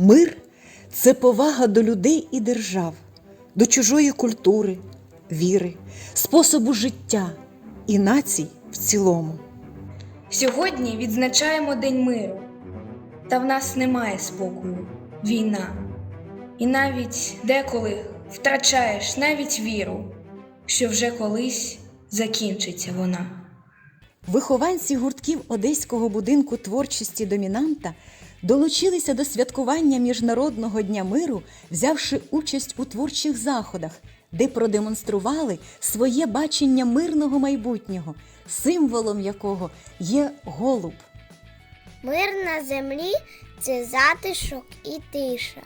Мир це повага до людей і держав, до чужої культури, віри, способу життя і націй в цілому. Сьогодні відзначаємо День миру, та в нас немає спокою, війна. І навіть деколи втрачаєш навіть віру, що вже колись закінчиться вона. Вихованці гуртків Одеського будинку творчості домінанта долучилися до святкування Міжнародного дня миру, взявши участь у творчих заходах, де продемонстрували своє бачення мирного майбутнього, символом якого є голуб. Мир на землі це затишок і тиша.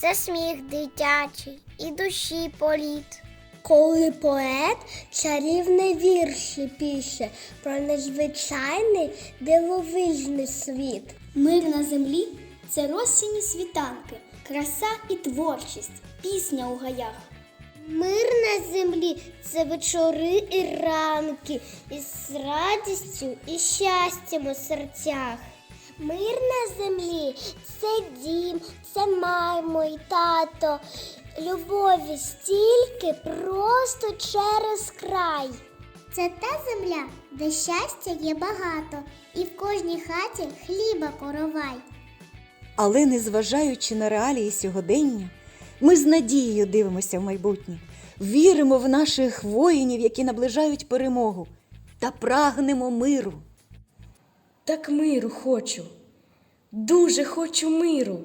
Це сміх дитячий і душі політ. Коли поет чарівний вірші пише про незвичайний дивовижний світ. Мир на землі це розсінні світанки, краса і творчість, пісня у гаях. Мир на землі це вечори і ранки із радістю і щастям у серцях. Мир на землі це дім, це мамо й тато. Любові стільки просто через край. Це та земля, де щастя є багато, і в кожній хаті хліба коровай. Але незважаючи на реалії сьогодення, ми з надією дивимося в майбутнє, віримо в наших воїнів, які наближають перемогу, та прагнемо миру. Так миру хочу, дуже хочу миру,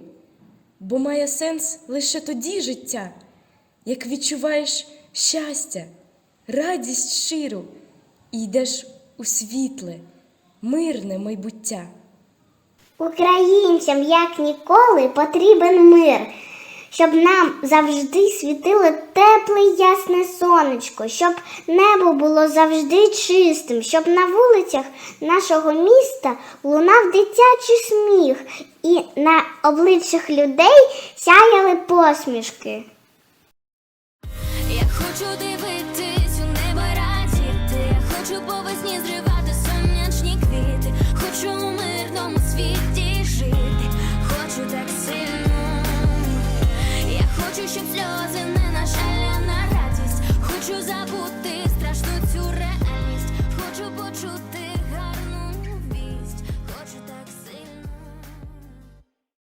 бо має сенс лише тоді життя, як відчуваєш щастя, радість щиру і йдеш у світле, мирне майбуття. Українцям як ніколи потрібен мир, щоб нам завжди світило тепле ясне сонечко, щоб небо було завжди чистим, щоб на вулицях нашого міста лунав дитячий сміх, і на обличчях людей сяяли посмішки. Я хочу радіти, я хочу по